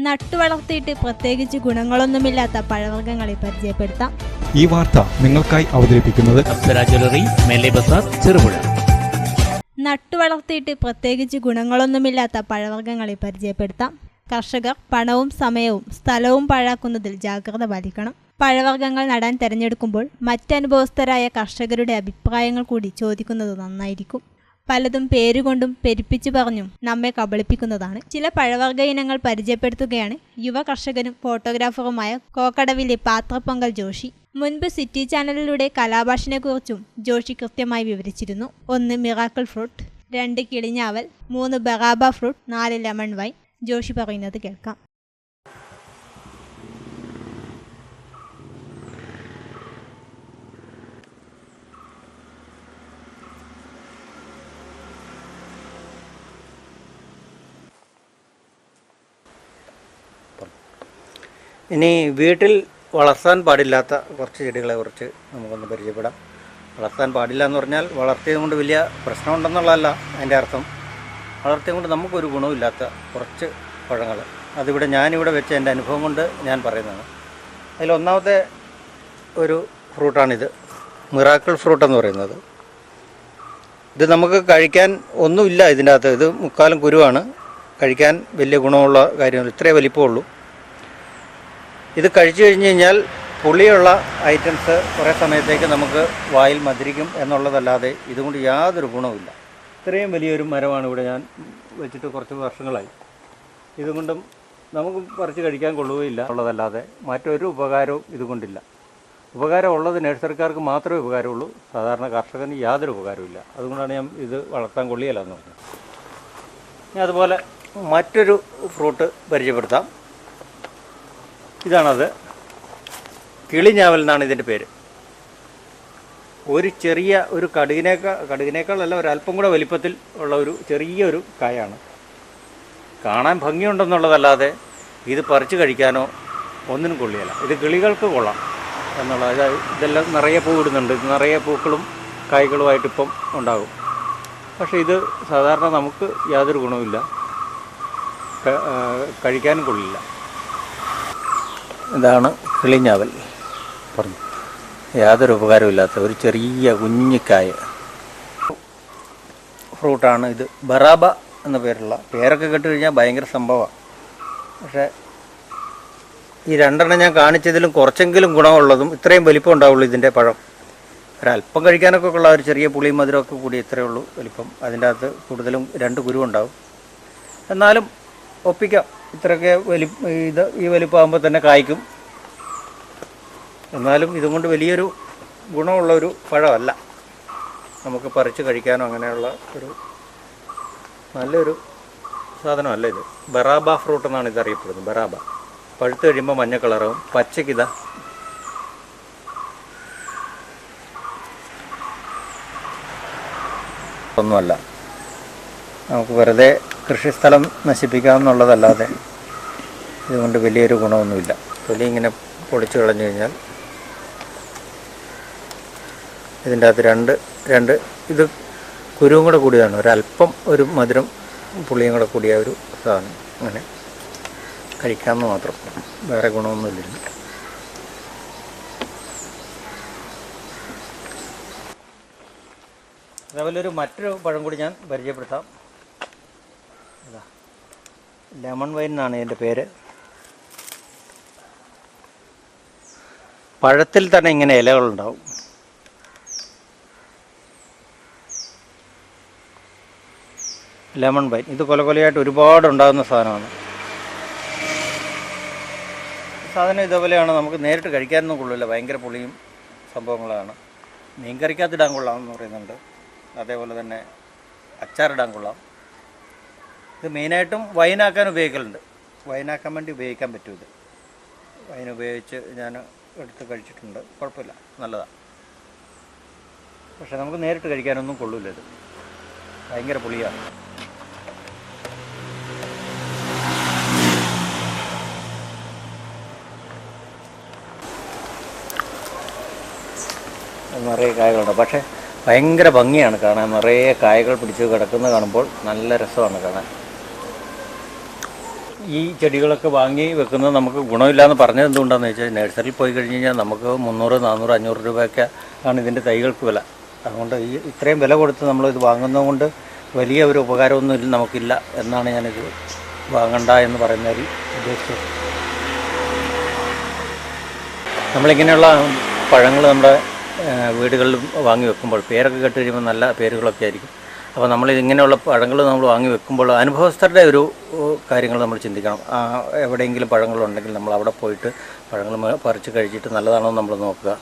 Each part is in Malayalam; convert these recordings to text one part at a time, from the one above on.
നട്ടുവളർത്തിയിട്ട് പ്രത്യേകിച്ച് ഗുണങ്ങളൊന്നുമില്ലാത്ത പഴവർഗങ്ങളെ പരിചയപ്പെടുത്താം. ഈ വാർത്ത നിങ്ങൾക്കായി അവതരിപ്പിക്കുന്നത് ചെറുപുഴ. നട്ടുവളർത്തിയിട്ട് പ്രത്യേകിച്ച് ഗുണങ്ങളൊന്നുമില്ലാത്ത പഴവർഗങ്ങളെ പരിചയപ്പെടുത്താം. കർഷകർ പണവും സമയവും സ്ഥലവും പാഴാക്കുന്നതിൽ ജാഗ്രത പാലിക്കണം. പഴവർഗങ്ങൾ നടാൻ തിരഞ്ഞെടുക്കുമ്പോൾ മറ്റനുഭവസ്ഥരായ കർഷകരുടെ അഭിപ്രായങ്ങൾ കൂടി ചോദിക്കുന്നത് നന്നായിരിക്കും. പലതും പേരുകൊണ്ടും പെരുപ്പിച്ചു പറഞ്ഞും നമ്മെ കബളിപ്പിക്കുന്നതാണ്. ചില പഴവർഗ ഇനങ്ങൾ പരിചയപ്പെടുത്തുകയാണ് യുവ കർഷകനും ഫോട്ടോഗ്രാഫറുമായ കോക്കടവിലെ പാത്രപ്പൊങ്കൽ ജോഷി. മുൻപ് സിറ്റി ചാനലിലൂടെ കലാഭാഷനെക്കുറിച്ചും ജോഷി കൃത്യമായി വിവരിച്ചിരുന്നു. ഒന്ന് മിറാക്കിൾ ഫ്രൂട്ട് രണ്ട് കിളിഞ്ഞാവൽ മൂന്ന് ബറാബ ഫ്രൂട്ട് നാല് ലെമൺ വൈൻ. ജോഷി പറയുന്നത് കേൾക്കാം. ഇനി വീട്ടിൽ വളർത്താൻ പാടില്ലാത്ത കുറച്ച് ചെടികളെ കുറിച്ച് നമുക്കൊന്ന് പരിചയപ്പെടാം. വളർത്താൻ പാടില്ല എന്ന് പറഞ്ഞാൽ വളർത്തിയത് കൊണ്ട് വലിയ പ്രശ്നമുണ്ടെന്നുള്ളതല്ല അതിന്റെ അർത്ഥം. വളർത്തിയത് കൊണ്ട് നമുക്കൊരു ഗുണമില്ലാത്ത കുറച്ച് പഴങ്ങൾ. അതിവിടെ ഞാനിവിടെ വെച്ച എന്റെ അനുഭവം കൊണ്ട് ഞാൻ പറയുന്നതാണ്. അതിലൊന്നാമത്തെ ഒരു ഫ്രൂട്ടാണിത്. മിറാക്കിൾ ഫ്രൂട്ട് എന്ന് പറയുന്നത്. ഇത് നമുക്ക് കഴിക്കാൻ ഒന്നുമില്ല ഇതിന്റെ അകത്ത്. ഇത് മുക്കാലും കുരുവാണ്. കഴിക്കാൻ വലിയ ഗുണമുള്ള കാര്യമല്ല ഇത്രേ വലിപ്പമുള്ളൂ. ഇത് കഴിച്ചു കഴിഞ്ഞ് കഴിഞ്ഞാൽ പുളിയുള്ള ഐറ്റംസ് കുറേ സമയത്തേക്ക് നമുക്ക് വായിൽ മധുരിക്കും എന്നുള്ളതല്ലാതെ ഇതുകൊണ്ട് യാതൊരു ഗുണവുമില്ല. ഇത്രയും വലിയൊരു മരമാണ് ഇവിടെ ഞാൻ വെച്ചിട്ട് കുറച്ച് വർഷങ്ങളായി. ഇതുകൊണ്ടും നമുക്ക് പറിച്ച് കഴിക്കാൻ കൊള്ളുകയില്ല ഉള്ളതല്ലാതെ മറ്റൊരു ഉപകാരവും ഇതുകൊണ്ടില്ല. ഉപകാരം ഉള്ളത് നഴ്സറിക്കാർക്ക് മാത്രമേ ഉപകാരമുള്ളൂ. സാധാരണ കർഷകന് യാതൊരു ഉപകാരവുമില്ല. അതുകൊണ്ടാണ് ഞാൻ ഇത് വളർത്താൻ കൊള്ളിയല്ല എന്ന് പറഞ്ഞത്. ഇനി അതുപോലെ മറ്റൊരു ഫ്രൂട്ട് പരിചയപ്പെടുത്താം. ഇതാണത്. കിളിഞ്ഞാവൽ എന്നാണ് ഇതിന്റെ പേര്. ഒരു ചെറിയ ഒരു കടുകിനേക്കാൾ കടുകിനേക്കാളല്ല ഒരല്പം കൂടെ വലിപ്പത്തിൽ ഉള്ള ഒരു ചെറിയൊരു കായാണ്. കാണാൻ ഭംഗിയുണ്ടെന്നുള്ളതല്ലാതെ ഇത് പറിച്ചു കഴിക്കാനോ ഒന്നിനും കൊള്ളിയല്ല ഇത് കിളികൾക്ക് കൊള്ളാം എന്നുള്ള ഇതെല്ലാം നിറയെ പൂവിടുന്നുണ്ട് നിറയെ പൂക്കളും കായ്കളുമായിട്ട് ഇപ്പം ഉണ്ടാകും. പക്ഷേ ഇത് സാധാരണ നമുക്ക് യാതൊരു ഗുണവുമില്ല. കഴിക്കാനും കൊള്ളില്ല. ഇതാണ് കിളിഞ്ഞാവൽ. പറഞ്ഞു. യാതൊരു ഉപകാരമില്ലാത്ത ഒരു ചെറിയ കുഞ്ഞിക്കായ. ഫ്രൂട്ടാണ് ഇത്. ബറാബ എന്ന പേരുള്ള. പേരൊക്കെ കേട്ട് കഴിഞ്ഞാൽ ഭയങ്കര സംഭവമാണ്. പക്ഷേ ഈ രണ്ടെണ്ണം ഞാൻ കാണിച്ചതിലും കുറച്ചെങ്കിലും ഗുണമുള്ളതും ഇത്രയും വലിപ്പം ഉണ്ടാവുള്ളൂ ഇതിന്റെ പഴം. ഒരല്പം കഴിക്കാനൊക്കെ ഉള്ള ഒരു ചെറിയ പുളിയും മധുരമൊക്കെ കൂടി ഇത്രയേ ഉള്ളൂ വലിപ്പം. അതിന്റെ അകത്ത് കൂടുതലും രണ്ട് കുരുവുണ്ടാവും. എന്നാലും ഒപ്പിക്കാം. ഇത്രയൊക്കെ വലി ഇത് ഈ വലിപ്പമാകുമ്പോൾ തന്നെ കായ്ക്കും. എന്നാലും ഇതുകൊണ്ട് വലിയൊരു ഗുണമുള്ള ഒരു പഴമല്ല. നമുക്ക് പറിച്ച് കഴിക്കാനോ അങ്ങനെയുള്ള ഒരു നല്ലൊരു സാധനമല്ല ഇത്. ബറാബ ഫ്രൂട്ട് എന്നാണ് ഇത് അറിയപ്പെടുന്നത് ബറാബ. പഴുത്ത് കഴിയുമ്പോൾ മഞ്ഞ കളറാവും. പച്ചക്കിത ഒന്നുമല്ല. നമുക്ക് വെറുതെ കൃഷിസ്ഥലം നശിപ്പിക്കുക എന്നുള്ളതല്ലാതെ ഇതുകൊണ്ട് വലിയൊരു ഗുണമൊന്നുമില്ല. തൊലി ഇങ്ങനെ പൊളിച്ചു കളഞ്ഞു കഴിഞ്ഞാൽ ഇതിന്റെ അകത്ത് രണ്ട് രണ്ട് ഇത് കുരുവും കൂടെ കൂടിയതാണ്. ഒരല്പം ഒരു മധുരം പുളിയും കൂടെ കൂടിയ ഒരു സാധനം. അങ്ങനെ കഴിക്കാമെന്ന് മാത്രം. വേറെ ഗുണമൊന്നുമില്ല. അതേപോലെ ഒരു മറ്റൊരു പഴം കൂടി ഞാൻ പരിചയപ്പെടുത്താം. ലെമൺ വൈൻ എന്നാണ് ഇതിന്റെ പേര്. പഴത്തിൽ തന്നെ ഇങ്ങനെ ഇലകളുണ്ടാവും ലെമൺ വൈൻ. ഇത് കൊല കൊലയായിട്ട് ഒരുപാട് ഉണ്ടാകുന്ന സാധനമാണ്. സാധനം ഇതേപോലെയാണ്. നമുക്ക് നേരിട്ട് കഴിക്കാനൊന്നും കൊള്ളില്ല ഭയങ്കര പുളിയും സംഭവങ്ങളാണ്. മീൻ കറിക്കകത്തിടാൻ കൊള്ളാം എന്ന് പറയുന്നുണ്ട്. അതേപോലെ തന്നെ അച്ചാറിടാൻ കൊള്ളാം. ഇത് മെയിനായിട്ടും വൈനാക്കാൻ ഉപയോഗിക്കലുണ്ട്. വൈനാക്കാൻ വേണ്ടി ഉപയോഗിക്കാൻ പറ്റും ഇത് വൈൻ ഉപയോഗിച്ച് ഞാൻ എടുത്ത് കഴിച്ചിട്ടുണ്ട്. കുഴപ്പമില്ല. നല്ലതാണ്. പക്ഷെ നമുക്ക് നേരിട്ട് കഴിക്കാനൊന്നും കൊള്ളില്ല ഇത്. ഭയങ്കര പുളിയാണ്. നിറയെ കായകളുണ്ട്. പക്ഷേ ഭയങ്കര ഭംഗിയാണ് കാണാൻ. നിറയെ കായകൾ പിടിച്ച് കിടക്കുന്നത് കാണുമ്പോൾ നല്ല രസമാണ് കാണാൻ. ഈ ചെടികളൊക്കെ വാങ്ങി വെക്കുന്നത് നമുക്ക് ഗുണമില്ലാന്ന് പറഞ്ഞത് എന്തുകൊണ്ടാന്ന് വെച്ചാൽ നഴ്സറിയിൽ പോയി കഴിഞ്ഞ് കഴിഞ്ഞാൽ നമുക്ക് മുന്നൂറ് നാനൂറ് അഞ്ഞൂറ് രൂപയൊക്കെ ആണ് ഇതിന്റെ തൈകൾക്ക് വില. അതുകൊണ്ട് ഈ ഇത്രയും വില കൊടുത്ത് നമ്മൾ ഇത് വാങ്ങുന്നത് കൊണ്ട് വലിയ ഒരു ഉപകാരമൊന്നും നമുക്കില്ല എന്നാണ് ഞാനിത് വാങ്ങണ്ട എന്ന് പറയുന്നതിൽ ഉദ്ദേശിച്ചത് നമ്മളിങ്ങനെയുള്ള പഴങ്ങൾ നമ്മുടെ വീടുകളിൽ വാങ്ങി വെക്കുമ്പോൾ പേരൊക്കെ കേട്ട് കഴിയുമ്പോൾ നല്ല പേരുകളൊക്കെ ആയിരിക്കും. അപ്പോൾ നമ്മൾ ഇങ്ങനെയുള്ള പഴങ്ങൾ നമ്മൾ വാങ്ങി വെക്കുമ്പോൾ അനുഭവസ്ഥരുടെ ഒരു കാര്യങ്ങൾ നമ്മൾ ചിന്തിക്കണം. എവിടെയെങ്കിലും പഴങ്ങളുണ്ടെങ്കിൽ നമ്മൾ അവിടെ പോയിട്ട് പഴങ്ങൾ പറിച്ച് കഴിച്ചിട്ട് നല്ലതാണോ നമ്മൾ നോക്കുക.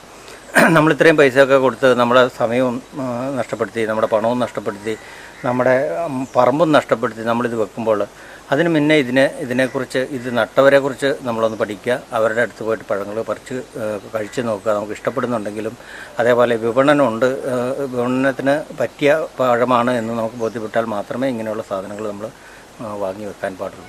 നമ്മൾ ഇത്രയും പൈസയൊക്കെ കൊടുത്ത് നമ്മുടെ സമയവും നഷ്ടപ്പെടുത്തി നമ്മുടെ പണവും നഷ്ടപ്പെടുത്തി നമ്മുടെ പറമ്പും നഷ്ടപ്പെടുത്തി നമ്മളിത് വെക്കുമ്പോൾ അതിന് മുന്നേ ഇതിനെ ഇതിനെക്കുറിച്ച് ഇത് നട്ടവരെക്കുറിച്ച് നമ്മളൊന്ന് പഠിക്കുക. അവരുടെ അടുത്ത് പോയിട്ട് പഴങ്ങൾ പറിച്ച് കഴിച്ച് നോക്കുക. നമുക്ക് ഇഷ്ടപ്പെടുന്നുണ്ടെങ്കിലും അതേപോലെ വിപണനമുണ്ട്. വിപണനത്തിന് പറ്റിയ പഴമാണ് എന്ന് നമുക്ക് ബോധ്യപ്പെട്ടാൽ മാത്രമേ ഇങ്ങനെയുള്ള സാധനങ്ങൾ നമ്മൾ വാങ്ങി വെക്കാൻ പാടുള്ളൂ.